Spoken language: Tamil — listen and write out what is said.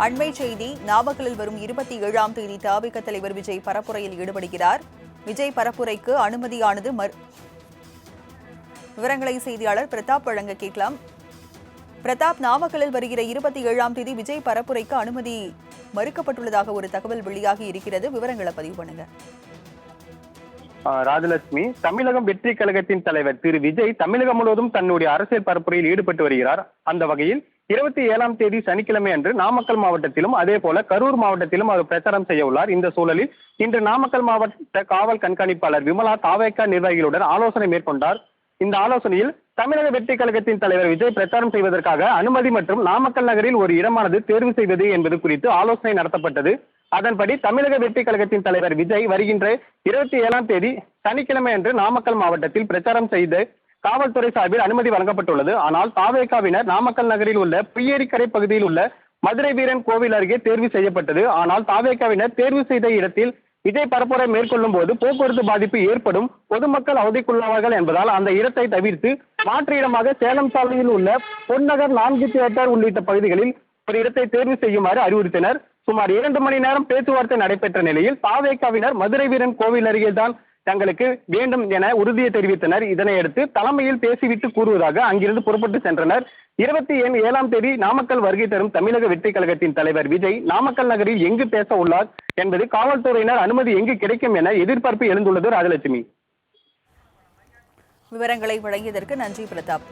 அண்மை செய்தி நாமக்கலில் வரும் இருபத்தி ஏழாம் தேதி தாவிக தலைவர் விஜய் பரப்புரையில் ஈடுபடுகிறார். விஜய் பரப்புரைக்கு அனுமதியானது மறு விவரங்களை செய்தியாளர் பிரதாப் வழங்க கேட்கலாம். பிரதாப் நாமக்கலில் வருகிற இருபத்தி ஏழாம் தேதி விஜய் பரப்புரைக்கு அனுமதி மறுக்கப்பட்டுள்ளதாக ஒரு தகவல் வெளியாகி இருக்கிறது. விவரங்களை பதிவு பண்ணுங்க. ஆஹ் ராஜலட்சுமி தமிழகம் வெற்றி கழகத்தின் தலைவர் திரு விஜய் தமிழகம் முழுவதும் தன்னுடைய அரசியல் பரப்புரையில் ஈடுபட்டு வருகிறார். அந்த வகையில் இருபத்தி ஏழாம் தேதி சனிக்கிழமை அன்று நாமக்கல் மாவட்டத்திலும் அதே போல கரூர் மாவட்டத்திலும் அவர் பிரச்சாரம் செய்ய உள்ளார். இந்த சூழலில் இன்று நாமக்கல் மாவட்ட காவல் கண்காணிப்பாளர் விமலா தாவேக்கா நிர்வாகிகளுடன் ஆலோசனை மேற்கொண்டார். இந்த ஆலோசனையில் தமிழக வெற்றி கழகத்தின் தலைவர் விஜய் பிரச்சாரம் செய்வதற்காக அனுமதி மற்றும் நாமக்கல் நகரில் ஒரு இடமானது தேர்வு செய்வது என்பது குறித்து ஆலோசனை நடத்தப்பட்டது. அதன்படி தமிழக வெற்றி கழகத்தின் தலைவர் விஜய் வருகின்ற இருபத்தி ஏழாம் தேதி சனிக்கிழமை அன்று நாமக்கல் மாவட்டத்தில் பிரச்சாரம் செய்து காவல்துறை சார்பில் அனுமதி வழங்கப்பட்டுள்ளது. ஆனால் தாவேகாவினர் நாமக்கல் நகரில் உள்ள புய்யேரிக்கரை பகுதியில் உள்ள மதுரை வீரன் கோவில் அருகே தேர்வு செய்யப்பட்டது. ஆனால் தாவேகாவினர் தேர்வு செய்த இடத்தில் விஜய் பரப்புரை மேற்கொள்ளும் போது போக்குவரத்து பாதிப்பு ஏற்படும் பொதுமக்கள் அவதிக்குள்ளாவார்கள் என்பதால் அந்த இடத்தை தவிர்த்து மாற்று இடமாக சேலம் சாலையில் உள்ள பொன்னகர் நான்கு தியேட்டர் உள்ளிட்ட பகுதிகளில் ஒரு இடத்தை தேர்வு செய்யுமாறு அறிவுறுத்தினர். சுமார் இரண்டு மணி நேரம் பேச்சுவார்த்தை நடைபெற்ற நிலையில் தாவேக்காவினர் மதுரை வீரன் கோவில் அருகே தான் தங்களுக்கு வேண்டும் என உறுதியை தெரிவித்தனர். இதனையடுத்து தலைமையில் பேசிவிட்டு கூறுவதாக அங்கிருந்து புறப்பட்டு சென்றனர். இருபத்தி ஏழாம் தேதி நாமக்கல் வருகை தரும் தமிழக வெற்றி கழகத்தின் தலைவர் விஜய் நாமக்கல் நகரில் எங்கு பேச உள்ளார் என்பது காவல்துறையினர் அனுமதி எங்கு கிடைக்கும் என எதிர்பார்ப்பு எழுந்துள்ளது ராஜலட்சுமி. விவரங்களை வழங்கியதற்கு நன்றி பிரதாப்.